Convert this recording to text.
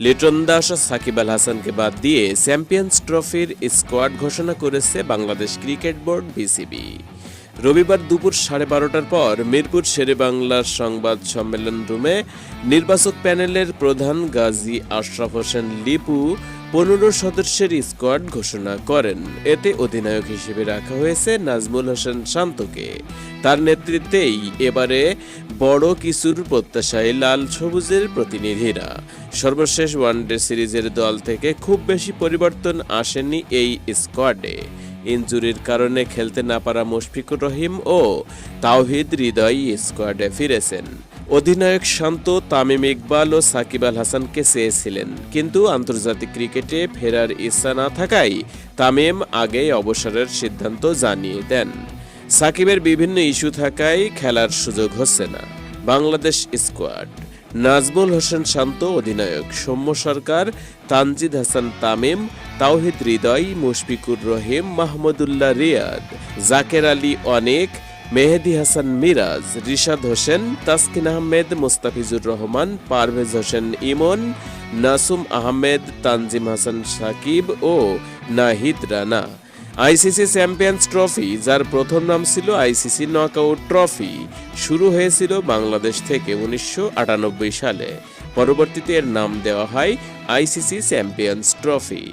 লিটন দাস সাকিব আল হাসানকে বাদ দিয়ে চ্যাম্পিয়ন্স ট্রফির স্কোয়াড ঘোষণা করেছে বাংলাদেশ ক্রিকেট বোর্ড বিসিবি। রবিবার দুপুর সাড়ে বারোটার পর মিরপুর শেরে বাংলার সংবাদ সম্মেলন রুমে নির্বাচক প্যানেলের প্রধান গাজী আশরাফ হোসেন লিপু পনেরো সদস্যের স্কোয়াড ঘোষণা করেন। এতে অধিনায়ক হিসেবে রাখা হয়েছে নাজমুল হোসেন শান্তকে। তার নেতৃত্বেই এবারে বড় কিছুর প্রত্যাশায় লাল সবুজের প্রতিনিধিরা সর্বশেষ ওয়ানডে সিরিজের দল থেকে খুব বেশি পরিবর্তন আসেনি এই স্কোয়াডে। ইনজুরির কারণে খেলতে না পারা মুশফিকুর রহিম ও তাওহিদ হৃদয় স্কোয়াডে ফিরেছেন। অধিনায়ক শান্ত, তামিম ইকবাল ও সাকিব আল হাসানকে চেয়েছিলেন, কিন্তু আন্তর্জাতিক ক্রিকেটে ফেরার ইচ্ছা না থাকায় তামিম আগেই অবসরের সিদ্ধান্ত জানিয়ে দেন। সাকিবের বিভিন্ন ইস্যু থাকায় খেলার সুযোগ হচ্ছে না। বাংলাদেশ স্কোয়াড। নাজমুল হোসেন শান্ত, অধিনায়ক সৌম্য সরকার, তানজিদ হাসান তামিম, তাওহিদ হৃদয়, মুশফিকুর রহিম, মাহমুদুল্লাহ রিয়াদ, জাকের আলী অনেক, মেহেদি হাসান মিরাজ, রিশাদ হোসেন, তাসকিন আহমেদ, মুস্তাফিজুর রহমান, পারভেজ হোসেন ইমন, নাসুম আহমেদ, তানজিম হাসান সাকিব ও Nahid Rana. ICC Champions Trophy, যার প্রথম নাম ছিল আইসিসি নকআউট ট্রফি। শুরু হয়েছিল বাংলাদেশ থেকে উনিশশো আটানব্বই সালে। পরবর্তীতে এর নাম দেওয়া হয় আইসিসি চ্যাম্পিয়ন্স ট্রফি।